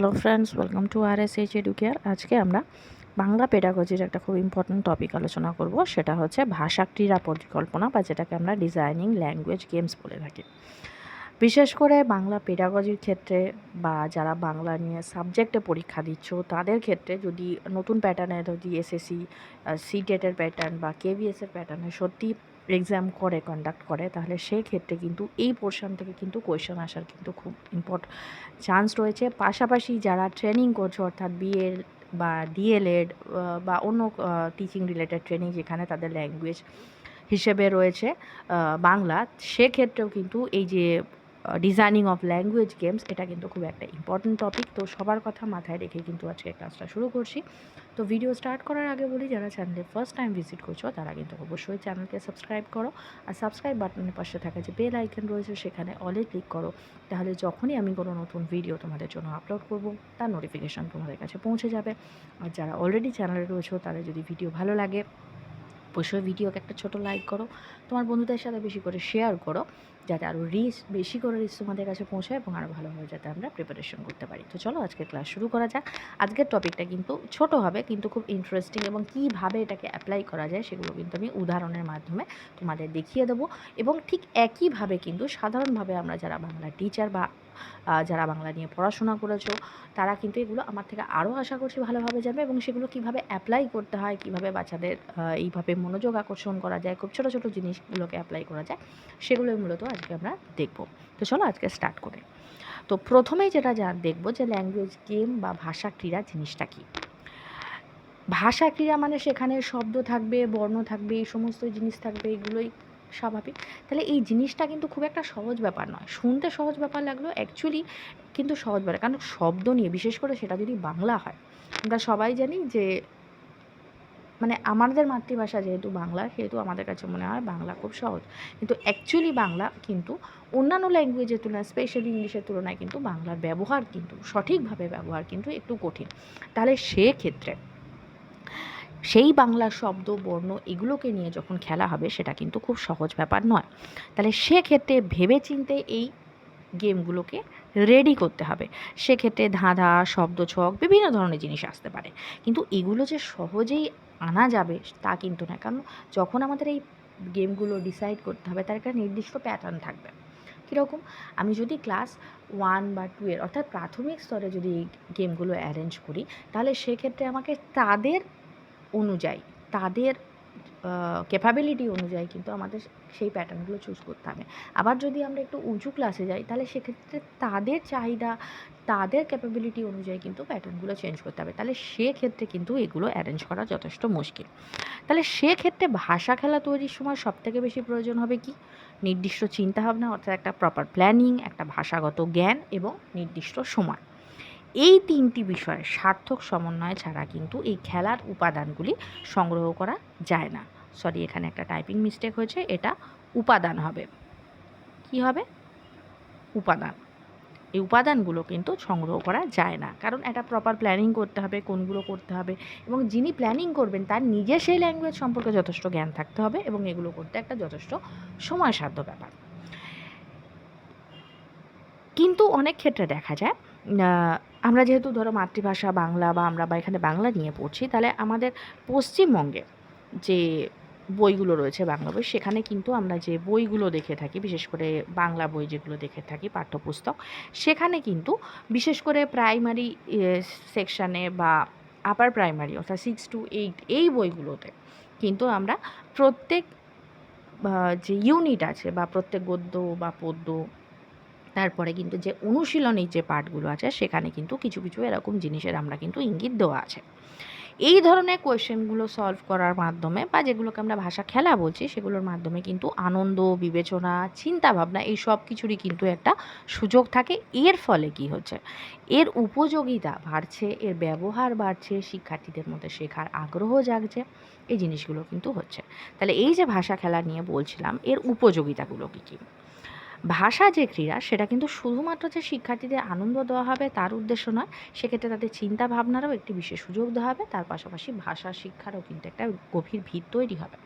Hello friends welcome to R S H Educare আজকে আমরা বাংলা পেডাগজির একটা খুব ইম্পর্ট্যান্ট টপিক আলোচনা করব, সেটা হচ্ছে ভাষা ক্রীড়া পরিকল্পনা বা যেটাকে আমরা ডিজাইনিং ল্যাঙ্গুয়েজ গেমস বলে থাকি। বিশেষ করে বাংলা পেডাগজির ক্ষেত্রে বা যারা বাংলা নিয়ে সাবজেক্টে পরীক্ষা দিচ্ছ, তাদের ক্ষেত্রে যদি নতুন প্যাটার্নে যদি এসএসসি সি টেটের প্যাটার্ন বা কেভিএসের প্যাটার্নে সত্যি এক্সাম করে কন্ডাক্ট করে, তাহলে সেই ক্ষেত্রে কিন্তু এই পোর্শন থেকে কিন্তু কোয়েশন আসার কিন্তু খুব ইম্পর্ট চান্স রয়েছে। পাশাপাশি যারা ট্রেনিং করছে, অর্থাৎ বিএল বা ডিএলএড বা অন্য টিচিং রিলেটেড ট্রেনিং যেখানে তাদের ল্যাঙ্গুয়েজ হিসেবে রয়েছে বাংলা, সেক্ষেত্রেও কিন্তু এই যে ডিজাইনিং অফ ল্যাঙ্গুয়েজ গেমস এটা কিন্তু খুব একটা ইম্পর্টেন্ট টপিক তো সবার কথা মাথায় রেখে কিন্তু আজকে ক্লাসটা শুরু করছি। তো ভিডিও স্টার্ট করার আগে বলি, যারা চ্যানেলে ফার্স্ট টাইম ভিজিট করছ, তারা কিন্তু অবশ্যই চ্যানেলকে সাবস্ক্রাইব করো। আর সাবস্ক্রাইব বাটনের পাশে থাকা যে বেল আইকন রয়েছে, সেখানে অলে ক্লিক করো। তাহলে যখনই আমি কোনো নতুন ভিডিও তোমাদের জন্য আপলোড করব, তার নোটিফিকেশান তোমাদের কাছে পৌঁছে যাবে। আর যারা অলরেডি চ্যানেলে রয়েছো, তাদের যদি ভিডিও ভালো লাগে, অবশ্যই ভিডিওকে একটা ছোটো লাইক করো। তোমার বন্ধুদের সাথে বেশি করে শেয়ার করো। যাতে আরও রিচ বেশি করে রিচ তোমাদের কাছে পৌঁছায় এবং আরও ভালোভাবে যাতে আমরা প্রিপারেশন করতে পারি। তো চলো আজকে ক্লাস শুরু করা যাক। আজকের টপিকটা কিন্তু ছোট হবে, কিন্তু খুব ইন্টারেস্টিং এবং কীভাবে এটাকে অ্যাপ্লাই করা যায় সেগুলো কিন্তু আমি উদাহরণের মাধ্যমে তোমাদের দেখিয়ে দেবো। এবং ঠিক একইভাবে কিন্তু সাধারণভাবে আমরা যারা বাংলা টিচার বা যারা বাংলা নিয়ে পড়াশোনা করেছ, তারা কিন্তু এগুলো আমার থেকে আরও আশা করছি ভালোভাবে যাবে এবং সেগুলো কীভাবে অ্যাপ্লাই করতে হয়, কীভাবে বাচ্চাদের এইভাবে মনোযোগ আকর্ষণ করা যায়, খুব ছোটো ছোটো জিনিসগুলোকে অ্যাপ্লাই করা যায়, সেগুলোই মূলত আজকে আমরা দেখব। তো চলো আজকে স্টার্ট করি। তো প্রথমেই যেটা যা দেখব যে ল্যাঙ্গুয়েজ গেম বা ভাষা ক্রীড়া জিনিসটা কী? ভাষা ক্রীড়া মানে সেখানে শব্দ থাকবে, বর্ণ থাকবে, এই সমস্ত জিনিস থাকবে, এগুলোই স্বাভাবিক। তাহলে এই জিনিসটা কিন্তু খুব একটা সহজ ব্যাপার নয়। শুনতে সহজ ব্যাপার লাগল অ্যাকচুয়ালি কিন্তু সহজ ব্যাপার। কারণ শব্দ নিয়ে, বিশেষ করে সেটা যদি বাংলা হয়, আমরা সবাই জানি যে মানে আমাদের মাতৃভাষা যেহেতু বাংলা, সেহেতু আমাদের কাছে মনে হয় বাংলা খুব সহজ। কিন্তু অ্যাকচুয়ালি বাংলা কিন্তু অন্যান্য ল্যাঙ্গুয়েজের তুলনায় স্পেশালি ইংলিশের তুলনায় কিন্তু বাংলার ব্যবহার কিন্তু, সঠিকভাবে ব্যবহার কিন্তু একটু কঠিন। তাহলে সেক্ষেত্রে সেই বাংলার শব্দ, বর্ণ এগুলোকে নিয়ে যখন খেলা হবে, সেটা কিন্তু খুব সহজ ব্যাপার নয়। তাহলে সেক্ষেত্রে ভেবে চিনতে এই গেমগুলোকে রেডি করতে হবে। সেক্ষেত্রে ধাঁধা শব্দ ছক বিভিন্ন ধরনের জিনিস আসতে পারে। কিন্তু এগুলো যে সহজেই আনা যাবে তা কিন্তু না কারণ যখন আমাদের এই গেমগুলো ডিসাইড করতে হবে, তার একটা নির্দিষ্ট প্যাটার্ন থাকবে। কীরকম? আমি যদি ক্লাস ওয়ান বা টু এর, অর্থাৎ প্রাথমিক স্তরে যদি এই গেমগুলো অ্যারেঞ্জ করি, তাহলে সেক্ষেত্রে আমাকে তাদের অনুযায়ী, তাদের ক্যাপাবিলিটি অনুযায়ী কিন্তু আমাদের সেই প্যাটার্নগুলো চুজ করতে হবে। আবার যদি আমরা একটু উঁচু ক্লাসে যাই, তাহলে সেক্ষেত্রে তাদের চাহিদা, তাদের ক্যাপাবিলিটি অনুযায়ী কিন্তু প্যাটার্নগুলো চেঞ্জ করতে হবে। তাহলে সেক্ষেত্রে কিন্তু এগুলো অ্যারেঞ্জ করা যথেষ্ট মুশকিল। তাহলে সেক্ষেত্রে ভাষা খেলা তৈরির সময় সবথেকে বেশি প্রয়োজন হবে কি? নির্দিষ্ট চিন্তাভাবনা, অর্থাৎ একটা প্রপার প্ল্যানিং একটা ভাষাগত জ্ঞান এবং নির্দিষ্ট সময়। এই তিনটি বিষয়ে সার্থক সমন্বয় ছাড়া কিন্তু এই খেলার উপাদানগুলি সংগ্রহ করা যায় না। সরি এখানে একটা টাইপিং মিস্টেক হয়েছে, এটা উপাদান হবে। কি হবে? উপাদান। এই উপাদানগুলো কিন্তু সংগ্রহ করা যায় না, কারণ একটা প্রপার প্ল্যানিং করতে হবে, কোনগুলো করতে হবে, এবং যিনি প্ল্যানিং করবেন তার নিজের সেই ল্যাঙ্গুয়েজ সম্পর্কে যথেষ্ট জ্ঞান থাকতে হবে, এবং এগুলো করতে একটা যথেষ্ট সময়সাধ্য ব্যাপার। কিন্তু অনেক ক্ষেত্রে দেখা যায় আমরা যেহেতু ধরো মাতৃভাষা বাংলা বা আমরা বা এখানে বাংলা নিয়ে পড়ছি, তাহলে আমাদের পশ্চিমবঙ্গে যে বইগুলো রয়েছে বাংলা বই, সেখানে কিন্তু আমরা যে বইগুলো দেখে থাকি, বিশেষ করে বাংলা বই যেগুলো দেখে থাকি, পাঠ্যপুস্তক, সেখানে কিন্তু বিশেষ করে প্রাইমারি সেকশানে বা আপার প্রাইমারি অর্থাৎ সিক্স টু এইট এই বইগুলোতে কিন্তু আমরা প্রত্যেক যে ইউনিট আছে বা প্রত্যেক গদ্য বা পদ্য তারপরে কিন্তু যে অনুশীলনের যে পার্টগুলো আছে, সেখানে কিন্তু কিছু কিছু এরকম জিনিসের আমরা কিন্তু ইঙ্গিত দেওয়া আছে। এই ধরনের কোয়েশ্চেনগুলো সলভ করার মাধ্যমে বা যেগুলোকে আমরা ভাষা খেলা বলছি, সেগুলোর মাধ্যমে কিন্তু আনন্দ, বিবেচনা চিন্তা ভাবনা এই সব কিছুরই কিন্তু একটা সুযোগ থাকে। এর ফলে কি হচ্ছে? এর উপযোগিতা বাড়ছে, এর ব্যবহার বাড়ছে, শিক্ষার্থীদের মধ্যে শেখার আগ্রহ জাগছে, এই জিনিসগুলো কিন্তু হচ্ছে। তাহলে এই যে ভাষা খেলা নিয়ে বলছিলাম, এর উপযোগিতাগুলো কী কী? ভাষা যে ক্রীড়া, সেটা কিন্তু শুধুমাত্র যে শিক্ষার্থীদের আনন্দ দেওয়া হবে তার উদ্দেশ্য নয়, সেক্ষেত্রে তাদের চিন্তা ভাবনারও একটি বিশেষ সুযোগ দেওয়া হবে, তার পাশাপাশি ভাষা শিক্ষারও কিন্তু একটা গভীর ভিত তৈরি হবে।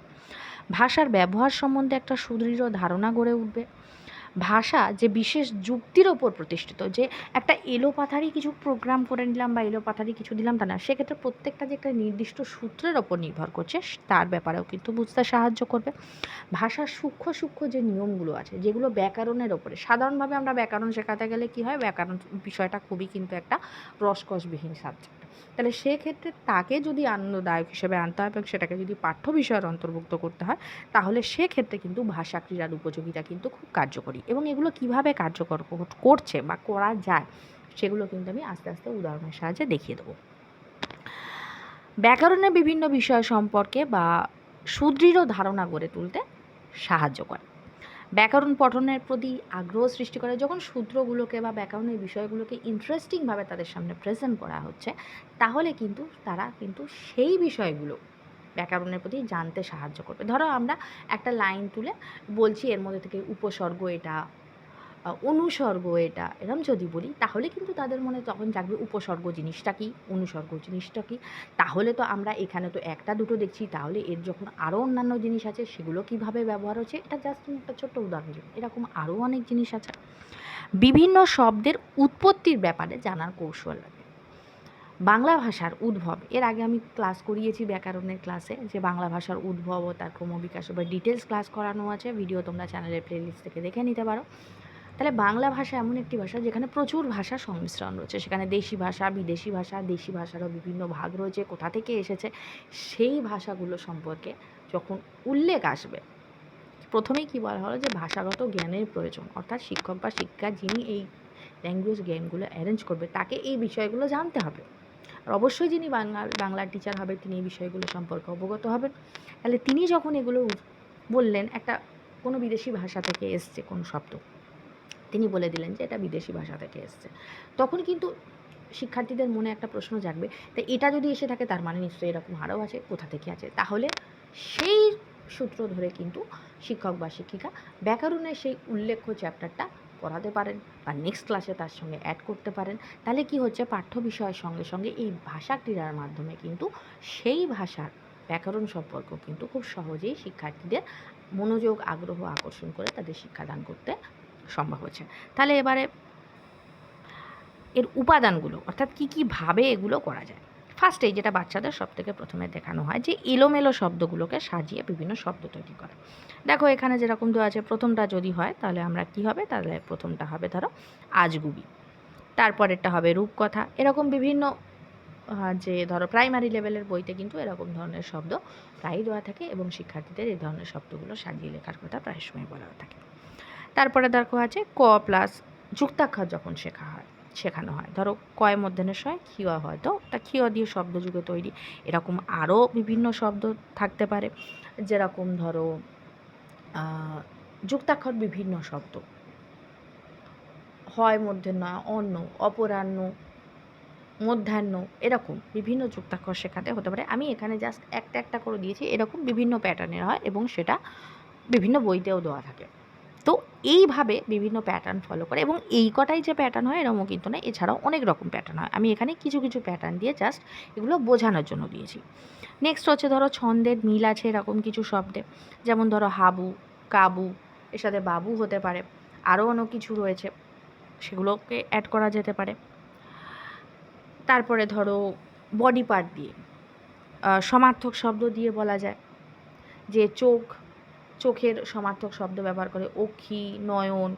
ভাষার ব্যবহার সম্বন্ধে একটা সুদৃঢ় ধারণা গড়ে উঠবে। ভাষা যে বিশেষ যুক্তির ওপর প্রতিষ্ঠিত, যে একটা এলোপাথারি কিছু প্রোগ্রাম করে নিলাম বা এলোপাথারি কিছু দিলাম তা না, সেক্ষেত্রে প্রত্যেকটা যে একটা নির্দিষ্ট সূত্রের ওপর নির্ভর করছে, তার ব্যাপারেও কিন্তু বুঝতে সাহায্য করবে। ভাষার সূক্ষ্ম সূক্ষ্ম যে নিয়মগুলো আছে, যেগুলো ব্যাকরণের ওপরে, সাধারণভাবে আমরা ব্যাকরণ শেখাতে গেলে কি হয়, ব্যাকরণ বিষয়টা খুবই কিন্তু একটা রসকসবিহীন সাবজেক্ট তাহলে সেক্ষেত্রে তাকে যদি আনন্দদায়ক হিসেবে আনতে হয় এবং সেটাকে যদি পাঠ্য বিষয়ের অন্তর্ভুক্ত করতে হয়, তাহলে সেক্ষেত্রে কিন্তু ভাষা ক্রীড়ার উপযোগিতা কিন্তু খুব কার্যকরী। এবং এগুলো কীভাবে কার্যকর করছে বা করা যায়, সেগুলো কিন্তু আমি আস্তে আস্তে উদাহরণের সাহায্যে দেখিয়ে দেবো। ব্যাকরণের বিভিন্ন বিষয় সম্পর্কে বা সুদৃঢ় ধারণা গড়ে তুলতে সাহায্য করে। ব্যাকরণ পঠনের প্রতি আগ্রহ সৃষ্টি করে, যখন সূত্রগুলোকে বা ব্যাকরণের বিষয়গুলোকে ইন্টারেস্টিংভাবে তাদের সামনে প্রেজেন্ট করা হচ্ছে, তাহলে কিন্তু তারা কিন্তু সেই বিষয়গুলো ব্যাকরণের প্রতি জানতে সাহায্য করবে। ধরো আমরা একটা লাইন তুলে বলছি, এর মধ্যে থেকে উপসর্গ এটা অনুসর্গ এটা, এরম যদি বলি, তাহলে কিন্তু তাদের মনে তখন জাগবে উপসর্গ জিনিসটা কি, অনুসর্গ জিনিসটা কি। তাহলে তো আমরা এখানে তো একটা, দুটো দেখছি, তাহলে এর যখন আরও অন্যান্য জিনিস আছে, সেগুলো কীভাবে ব্যবহার হচ্ছে, এটা জাস্ট একটা ছোট্ট উদাহরণ এরকম আরও অনেক জিনিস আছে। বিভিন্ন শব্দের উৎপত্তির ব্যাপারে জানার কৌশল বাংলা ভাষার উদ্ভব। এর আগে আমি ক্লাস করিয়েছি ব্যাকরণের ক্লাসে যে বাংলা ভাষার উদ্ভব ও তার ক্রমবিকাশ বা ডিটেলস ক্লাস করানো আছে। ভিডিও তোমরা চ্যানেলের প্লেলিস্ট থেকে দেখে নিতে পারো। তাহলে বাংলা ভাষা এমন একটি ভাষা যেখানে প্রচুর ভাষার সংমিশ্রণ রয়েছে। সেখানে দেশি ভাষা, বিদেশি ভাষা, দেশি ভাষারও বিভিন্ন ভাগ রয়েছে, কোথা থেকে এসেছে, সেই ভাষাগুলো সম্পর্কে যখন উল্লেখ আসবে, প্রথমেই কি বলা হলো যে ভাষাগত জ্ঞানের প্রয়োজন। অর্থাৎ শিক্ষক বা শিক্ষিকা যিনি এই ল্যাঙ্গুয়েজ গেমগুলো অ্যারেঞ্জ করবে, তাকে এই বিষয়গুলো জানতে হবে। আর অবশ্যই যিনি বাংলার বাংলার টিচার হবে তিনি এই বিষয়গুলো সম্পর্কে অবগত হবেন। তাহলে তিনি যখন এগুলো বললেন, একটা কোনো বিদেশি ভাষা থেকে এসছে, কোনো শব্দ, তিনি বলে দিলেন যে এটা বিদেশি ভাষা থেকে এসছে। তখন কিন্তু শিক্ষার্থীদের মনে একটা প্রশ্ন জাগবে তাই এটা যদি এসে থাকে, তার মানে নিশ্চয়ই এরকম আরও আছে, কোথা থেকে আছে? তাহলে সেই সূত্র ধরে কিন্তু শিক্ষক বা শিক্ষিকা ব্যাকরণের সেই উল্লেখ্য চ্যাপ্টারটা পড়াতে পারেন বা নেক্সট ক্লাসে তার সঙ্গে অ্যাড করতে পারেন, তাহলে কি হচ্ছে পাঠ্য বিষয়ের সঙ্গে সঙ্গে এই ভাষা ক্রীড়ার মাধ্যমে কিন্তু সেই ভাষার ব্যাকরণ সম্পর্ক কিন্তু খুব সহজেই শিক্ষার্থীদের মনোযোগ, আগ্রহ আকর্ষণ করে তাদের শিক্ষাদান করতে সম্ভব হচ্ছে। তাহলে এবারে এর উপাদানগুলো, অর্থাৎ কী কীভাবে এগুলো করা যায়? ফার্স্টেই যেটা বাচ্চাদের সব থেকে প্রথমে দেখানো হয় যে এলোমেলো শব্দগুলোকে সাজিয়ে বিভিন্ন শব্দ তৈরি করা। দেখো এখানে যেরকম দেওয়া আছে, প্রথমটা যদি হয় তাহলে আমরা কি হবে? তাহলে প্রথমটা হবে ধরো আজগুবি। তারপরেরটা হবে রূপকথা। এরকম বিভিন্ন যে ধরো প্রাইমারি লেভেলের বইতে কিন্তু এরকম ধরনের শব্দ প্রায়ই দেওয়া থাকে এবং শিক্ষার্থীদের এই ধরনের শব্দগুলো সাজিয়ে লেখার কথা প্রায় সময় বলা থাকে। তারপরে দেখো আছে ক প্লাস যুক্তাক্ষর যখন শেখা হয় শেখানো হয়। ধরো কয় মধ্যাহ্নের সময় খিয়া হয়। তো তা খিয়া দিয়ে শব্দ যুগে তৈরি। এরকম আরও বিভিন্ন শব্দ থাকতে পারে। যেরকম ধরো যুক্তাক্ষর বিভিন্ন শব্দ। হয় মধ্যাহ্ন অন্ন অপরাহ্ন, মধ্যাহ্ন, এরকম বিভিন্ন যুক্তাক্ষর শেখাতে হতে পারে। আমি এখানে জাস্ট একটা একটা করে দিয়েছি। এরকম বিভিন্ন প্যাটার্নের হয় এবং সেটা বিভিন্ন বইতেও দেওয়া থাকে। এইভাবে বিভিন্ন প্যাটার্ন ফলো করে এবং এই কটাই যে প্যাটার্ন হয় এরকমও কিন্তু না এছাড়াও অনেক রকম প্যাটার্ন হয়। আমি এখানে কিছু কিছু প্যাটার্ন দিয়ে জাস্ট এগুলো বোঝানোর জন্য দিয়েছি। নেক্সট হচ্ছে ধরো ছন্দের মিল আছে এরকম কিছু শব্দে। যেমন ধরো হাবু, কাবু, এর সাথে বাবু হতে পারে। আরও অন্য কিছু রয়েছে। সেগুলোকে অ্যাড করা যেতে পারে। তারপরে ধরো বডি পার্ট দিয়ে সমার্থক শব্দ দিয়ে বলা যায়। যে চোখ চোখের সমার্থক শব্দ ব্যবহার করে। অক্ষি, নয়ন,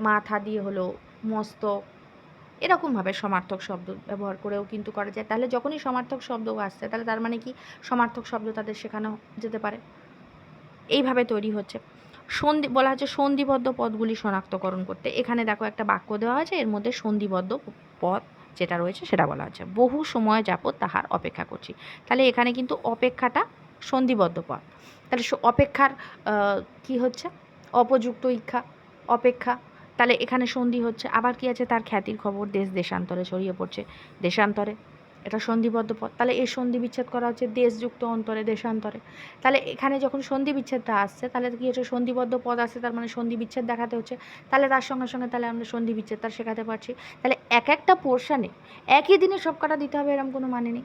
মাথা দিয়ে হলো মস্তক এরকমভাবে সমার্থক শব্দ ব্যবহার করেও কিন্তু করা যায়। তাহলে যখনই সমার্থক শব্দ আসছে, তাহলে তার মানে কি? সমার্থক শব্দ তাদের শেখানো যেতে পারে। এইভাবে তৈরি হচ্ছে। সন্ধি, বলা হচ্ছে সন্ধিবদ্ধ পদগুলি শনাক্তকরণ করতে। এখানে দেখো একটা বাক্য দেওয়া আছে, এর মধ্যে সন্ধিবদ্ধ পদ যেটা রয়েছে সেটা বলা হচ্ছে। বহু সময় যাবত তাহার অপেক্ষা করছি। তাহলে এখানে কিন্তু অপেক্ষাটা সন্ধিবদ্ধ পদ। তাহলে অপেক্ষার কি হচ্ছে? অপযুক্ত ইচ্ছা অপেক্ষা। তাহলে এখানে সন্ধি হচ্ছে। আবার কি আছে? তার খ্যাতির খবর দেশ দেশান্তরে ছড়িয়ে পড়ছে। দেশান্তরে। এটা সন্ধিবদ্ধ পদ তাহলে এই সন্ধি বিচ্ছেদ করা হচ্ছে দেশযুক্ত অন্তরে, দেশান্তরে। তাহলে এখানে যখন সন্ধি বিচ্ছেদটা আসছে, তাহলে কি হচ্ছে? সন্ধিবদ্ধ পদ আসছে, তার মানে সন্ধি বিচ্ছেদ দেখাতে হচ্ছে। তাহলে তার সঙ্গে সঙ্গে তাহলে আমরা সন্ধি বিচ্ছেদ তার শেখাতে পারছি। তাহলে এক একটা পোর্শানে একই দিনে সব কটা দিতে হবে এরকম কোনো মানে নেই।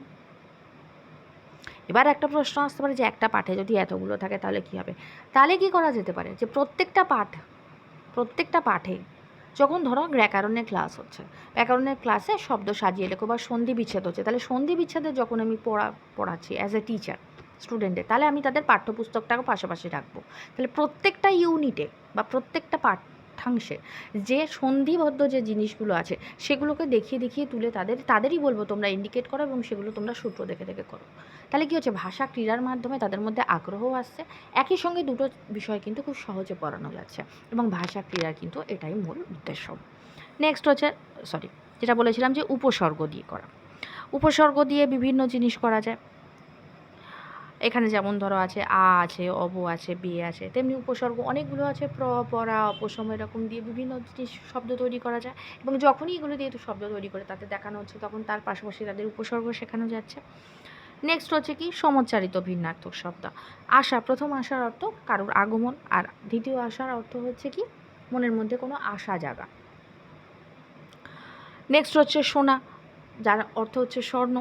এবার একটা প্রশ্ন আসতে পারে যে একটা পাঠে যদি এতগুলো থাকে তাহলে কি হবে? তাহলে কি করা যেতে পারে? যে প্রত্যেকটা পাঠ, প্রত্যেকটা পাঠে যখন ধরো ব্যাকরণের ক্লাস হচ্ছে, ব্যাকরণের ক্লাসে শব্দ সাজিয়ে লেখো বা সন্ধি বিচ্ছেদ হচ্ছে, তাহলে সন্ধি বিচ্ছেদে যখন আমি পড়া, পড়াচ্ছি অ্যাজ এ টিচার স্টুডেন্টদের তাহলে আমি তাদের পাঠ্যপুস্তকটাকে পাশাপাশি রাখব। তাহলে প্রত্যেকটা ইউনিটে বা প্রত্যেকটা পাঠ্যাংশে যে সন্ধিবদ্ধ যে জিনিসগুলো আছে, সেগুলোকে দেখিয়ে দেখিয়ে তুলে তাদের, তাদেরই বলব তোমরা ইন্ডিকেট করো এবং সেগুলো তোমরা সূত্র দেখে দেখে করো। তাহলে কী হচ্ছে? ভাষা ক্রীড়ার মাধ্যমে তাদের মধ্যে আগ্রহ আসছে। একই সঙ্গে দুটো বিষয় কিন্তু খুব সহজে পড়ানো যাচ্ছে এবং ভাষা ক্রীড়ার কিন্তু এটাই মূল উদ্দেশ্য। নেক্সট হচ্ছে সরি যেটা বলেছিলাম যে উপসর্গ দিয়ে করা। উপসর্গ দিয়ে বিভিন্ন জিনিস করা যায়। এখানে যেমন ধরো আছে আ আছে, অব আছে, বে আছে, তেমনি উপসর্গ অনেকগুলো আছে, প্র, পরা, অপসম এরকম দিয়ে বিভিন্ন জিনিস শব্দ তৈরি করা যায় এবং যখনই এগুলো দিয়ে শব্দ তৈরি করে তাতে দেখানো হচ্ছে তখন তার পাশাপাশি তাদের উপসর্গ শেখানো যাচ্ছে। নেক্সট হচ্ছে কি? সমচ্চারিত ভিন্নার্থক শব্দ। আশা, প্রথম আশার অর্থ কারোর আগমন আর দ্বিতীয় আশার অর্থ হচ্ছে কি? মনের মধ্যে কোনো আশা জাগা। নেক্সট হচ্ছে সোনা, যার অর্থ হচ্ছে স্বর্ণ।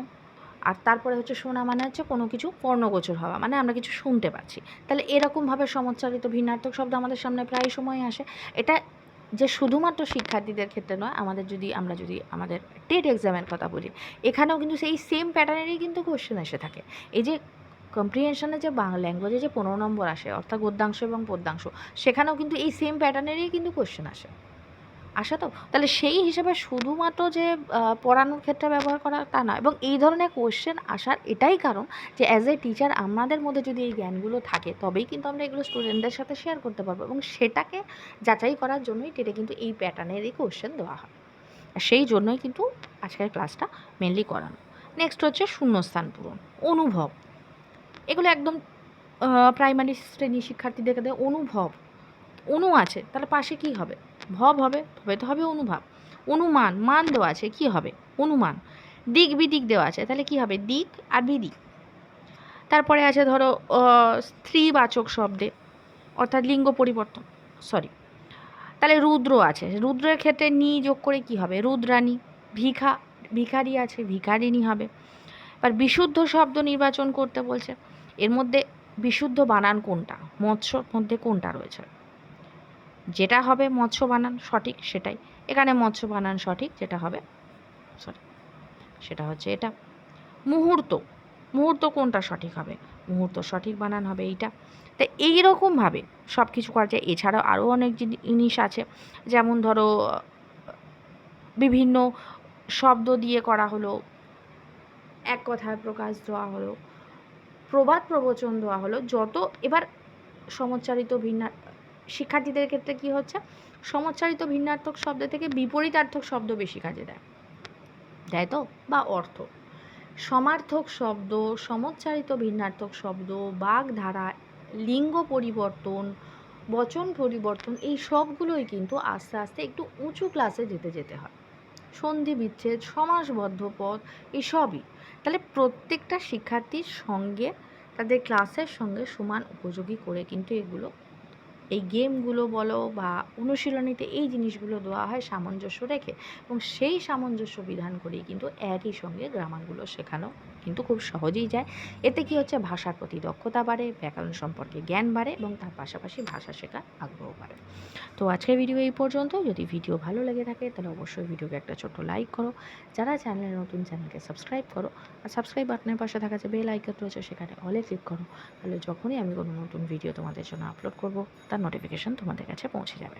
আর তারপরে হচ্ছে শোনা মানে হচ্ছে কোনো কিছু কর্ণগোচর হওয়া মানে আমরা কিছু শুনতে পাচ্ছি। তাহলে এরকমভাবে সমচ্চারিত ভিন্নার্থক শব্দ আমাদের সামনে প্রায় সময় আসে। এটা যে শুধুমাত্র শিক্ষার্থীদের ক্ষেত্রে নয়, আমাদের যদি, আমরা যদি আমাদের টেট এক্সামের কথা বলি, এখানেও কিন্তু সেই সেম প্যাটার্নেরই কিন্তু কোশ্চেন এসে থাকে। এই যে কম্প্রিহেনশনে যে বাংলা ল্যাঙ্গুয়েজে যে পনেরো নম্বর আসে, অর্থাৎ গদ্যাংশ এবং পদ্যাংশ, সেখানেও কিন্তু এই সেম প্যাটার্নেরই কিন্তু কোশ্চেন আসে। আসে তো? তাহলে সেই হিসেবে শুধুমাত্র যে পড়ানোর ক্ষেত্রে ব্যবহার করা তা নয়, এবং এই ধরনের কোশ্চেন আসার এটাই কারণ যে অ্যাজ এ টিচার আমাদের মধ্যে যদি এই জ্ঞানগুলো থাকে, তবেই কিন্তু আমরা এগুলো স্টুডেন্টদের সাথে শেয়ার করতে পারব, এবং সেটাকে যাচাই করার জন্যই টেটে কিন্তু এই প্যাটার্নেরই কোশ্চেন দেওয়া হয়। আর সেই জন্যই কিন্তু আজকের ক্লাসটা মেনলি করানো। নেক্সট হচ্ছে শূন্যস্থান পূরণ, অনুভব। এগুলো একদম প্রাইমারি শ্রেণির শিক্ষার্থীদের কাছে অনুভব। অনু আছে, তাহলে পাশে কি হবে? ভব হবে তো হবে অনুভব। অনুমান, মান দেওয়া আছে, কি হবে? অনুমান। দিক বিদিক দেওয়া আছে, তাহলে কি হবে? দিক আর বিদিক। তারপরে আছে ধরো স্ত্রীবাচক শব্দে, অর্থাৎ লিঙ্গ পরিবর্তন সরি তাহলে রুদ্র আছে, রুদ্রের ক্ষেত্রে নি যোগ করে কি হবে? রুদ্রাণী, ভিখা, ভিখারি আছে, ভিখারিণী হবে। এবার বিশুদ্ধ শব্দ নির্বাচন করতে বলছে, এর মধ্যে বিশুদ্ধ বানান কোনটা? মৎস্যর মধ্যে কোনটা রয়েছে? যেটা হবে মৎস্য বানান সঠিক সেটাই। এখানে মৎস্য বানান সঠিক, যেটা হবে সরি, সেটা হচ্ছে এটা। মুহূর্ত মুহূর্ত কোনটা সঠিক হবে? মুহূর্ত সঠিক বানান হবে এইটা। তো এইরকমভাবে সব কিছু করা যায়। এছাড়াও আরও অনেক জিনি- জিনিস আছে। যেমন ধরো, বিভিন্ন শব্দ দিয়ে করা হলো, এক কথায় প্রকাশ দেওয়া হলো, প্রবাদ প্রবচন দেওয়া হলো, যত এবার সমচ্চারিত ভিন্না শিক্ষার্থীদের ক্ষেত্রে কি হচ্ছে? সমচ্চারিত ভিন্নার্থক শব্দ থেকে বিপরীতার্থক শব্দ বেশি কাজে দেয়। দেয় তো? বা অর্থ। সমার্থক শব্দ, সমচ্চারিত ভিন্নার্থক শব্দ, বাগধারা, লিঙ্গ পরিবর্তন, বচন পরিবর্তন, এই সবগুলোই কিন্তু আস্তে আস্তে একটু উঁচু ক্লাসে যেতে যেতে হয়। সন্ধি বিচ্ছেদ, সমাসবদ্ধ পদ এসবই তাহলে প্রত্যেকটা শিক্ষার্থীর সঙ্গে, তাদের ক্লাসের সঙ্গে সমান উপযোগী করে কিন্তু এগুলো এই গেমগুলো বলো বা অনুশীলনীতে এই জিনিসগুলো দেওয়া হয় সামঞ্জস্য রেখে এবং সেই সামঞ্জস্য বিধান করেই কিন্তু একই সঙ্গে গ্রামারগুলো শেখানো কিন্তু খুব সহজেই যায়। এতে কি হচ্ছে? ভাষার প্রতি দক্ষতা বাড়ে, ব্যাকরণ সম্পর্কে জ্ঞান বাড়ে এবং তার পাশাপাশি ভাষা শেখার আগ্রহ বাড়ে। তো আজকের ভিডিও এই পর্যন্ত। যদি ভিডিও ভালো লেগে থাকে তাহলে অবশ্যই ভিডিওকে একটা ছোট্ট লাইক করো। যারা চ্যানেলে নতুন, চ্যানেলকে সাবস্ক্রাইব করো আর সাবস্ক্রাইব বাটনের পাশে থাকা যে বেল আইকন রয়েছে সেখানে অলে ক্লিক করো। তাহলে যখনই আমি কোনো নতুন ভিডিও তোমাদের জন্য আপলোড করব তার নোটিফিকেশান তোমাদের কাছে পৌঁছে যাবে।